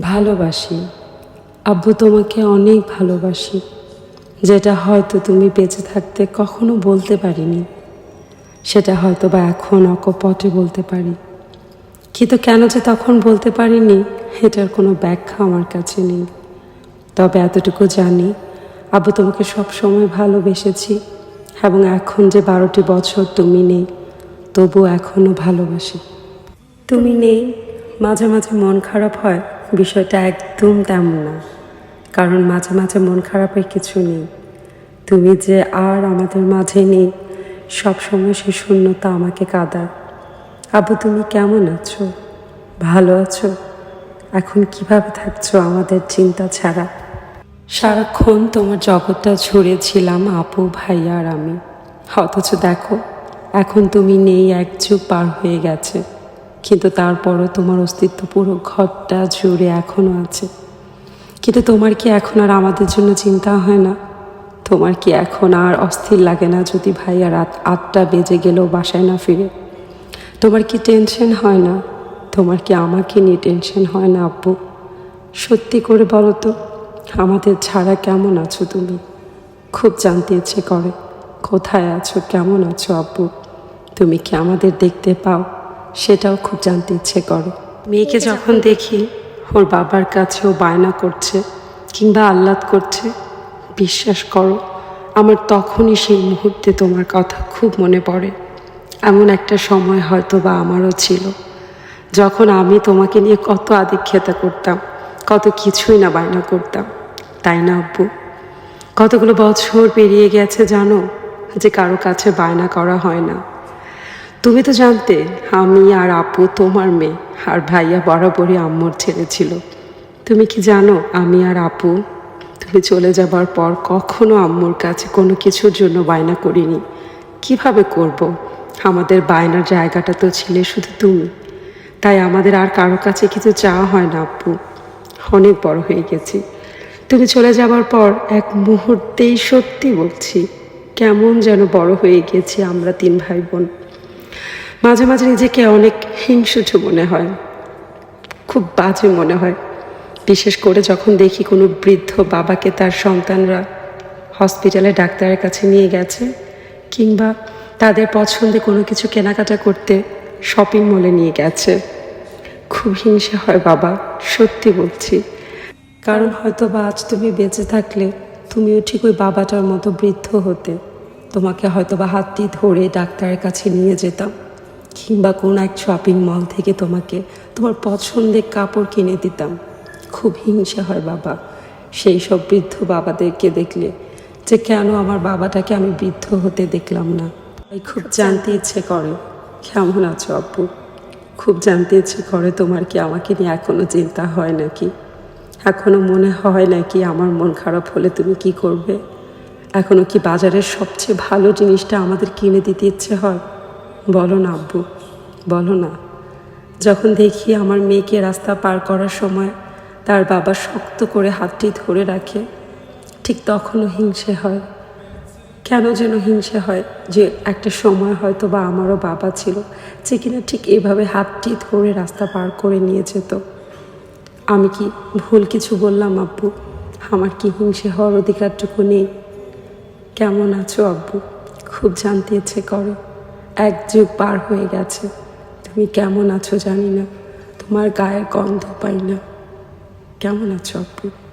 ভালোবাসি। আব্বু তোমাকে অনেক ভালোবাসি। যেটা হয়তো তুমি বেঁচে থাকতে কখনো বলতে পারিনি। সেটা হয়তো বা এখন অকপটে বলতে পারি। কিন্তু কেন যে তখন বলতে পারিনি, এটার কোনো ব্যাখ্যা আমার কাছে নেই। তবে এতটুকু জানি, আব্বু তোমাকে সব সময় ভালোবেসেছি এবং এখন যে বারোটি বছর তুমি নেই তবু এখনও ভালোবাসি। তুমি নেই, মাঝে মাঝে মন খারাপ হয় বিষয়টা একদম তেমন না। কারণ মাঝে মাঝে মন খারাপের কিছু নেই। তুমি যে আর আমাদের মাঝে নেই, সবসময় সে শূন্যতা আমাকে কাদা। আবু, তুমি কেমন আছো? ভালো আছো? এখন কীভাবে থাকছো আমাদের চিন্তা ছাড়া? সারাক্ষণ তোমার জগৎটা ছুঁড়েছিলাম আপু ভাইয়া আর আমি। অথচ দেখো, এখন তুমি নেই, এক যুগ পার হয়ে গেছে। কিন্তু তারপরও তোমার অস্তিত্ব পুরো ঘরটা জুড়ে এখনও আছে। কিন্তু তোমার কি এখন আর আমাদের জন্য চিন্তা হয় না? তোমার কি এখন আর অস্থির লাগে না যদি ভাইয়া রাত আটটা বেজে গেলেও বাসায় না ফিরে? তোমার কি টেনশন হয় না? তোমার কি আমাকে নিয়ে টেনশন হয় না, আব্বু? সত্যি করে বলো তো, আমাদের ছাড়া কেমন আছো তুমি? খুব জানতে ইচ্ছে করে, কোথায় আছো, কেমন আছো, আব্বু? তুমি কি আমাদের দেখতে পাও? সেটাও খুব জানতে ইচ্ছে করে। মেয়েকে যখন দেখি, ওর বাবার কাছেও বায়না করছে কিংবা আহ্লাদ করছে, বিশ্বাস করো, আমার তখনই সেই মুহূর্তে তোমার কথা খুব মনে পড়ে। এমন একটা সময় হয়তো বা আমারও ছিল, যখন আমি তোমাকে নিয়ে কত আদিক্ষেতা করতাম, কত কিছুই না বায়না করতাম। তাই না আব্বু? কতগুলো বছর পেরিয়ে গেছে জানো, যে কারও কাছে বায়না করা হয় না। তুমি তো জানতে, আমি আর আপু তোমার মেয়ে, আর ভাইয়া বরাবরই আম্মুর ছেলে ছিল। তুমি কি জানো, আমি আর আপু, তুমি চলে যাবার পর কখনো আম্মুর কাছে কোনো কিছুর জন্য বায়না করিনি। কীভাবে করব। আমাদের বায়নার জায়গাটা তো ছিলে শুধু তুমি। তাই আমাদের আর কারও কাছে কিছু চাওয়া হয় না, আপু। অনেক বড় হয়ে গেছি। তুমি চলে যাবার পর এক মুহূর্তেই সত্যি বলছি, কেমন যেন বড় হয়ে গেছি আমরা তিন ভাই বোন। মাঝে মাঝে নিজেকে অনেক হিংসুচ মনে হয়। খুব বাজে মনে হয়। বিশেষ করে যখন দেখি কোনো বৃদ্ধ বাবাকে তার সন্তানরা হসপিটালে ডাক্তারের কাছে নিয়ে গেছে কিংবা তাদের পছন্দে কোনো কিছু কেনাকাটা করতে শপিং মলে নিয়ে গেছে। খুব হিংসা হয় বাবা, সত্যি বলছি। কারণ হয়তো বা আজ তুমি বেঁচে থাকলে তুমিও ঠিক ওই বাবাটার মতো বৃদ্ধ হতে। তোমাকে হয়তো বা হাতটি ধরে ডাক্তারের কাছে নিয়ে যেতাম। কিংবা কোন এক শপিং মল থেকে তোমাকে তোমার পছন্দের কাপড় কিনে দিতাম। খুব হিংসা হয় বাবা। সেই সব বৃদ্ধ বাবাদেরকে দেখলে যে কেন আমার বাবাটাকে আমি বৃদ্ধ হতে দেখলাম না। তাই খুব জানতে ইচ্ছে করে কেমন আছো আব্বু খুব জানতে ইচ্ছে করে তোমার কি আমাকে নিয়ে এখনও চিন্তা হয় নাকি? এখনও মনে হয় নাকি আমার মন খারাপ হলে তুমি কি করবে? এখনও কি বাজারের সবচেয়ে ভালো জিনিসটা আমাদের কিনে দিতে ইচ্ছে হয়? বলো না আব্বু, বলো না। যখন দেখি আমার মেয়েকে রাস্তা পার করার সময় তার বাবা শক্ত করে হাতটি ধরে রাখে, ঠিক তখনও হিংসে হয়। কেন যেন হিংসে হয় যে একটা সময় হয়তো বা আমারও বাবা ছিল যে কিনা ঠিক এভাবে হাতটি ধরে রাস্তা পার করে নিয়ে যেত। আমি কি ভুল কিছু বললাম আব্বু? আমার কি হিংসে হওয়ার অধিকারটুকু নেই? কেমন আছো আব্বু? খুব জানতে ইচ্ছে করে। এক যুগ পার হয়ে গেছে। তুমি কেমন আছো জানি না। তোমার গায়ের গন্ধ পাই না। কেমন আছো আব্বু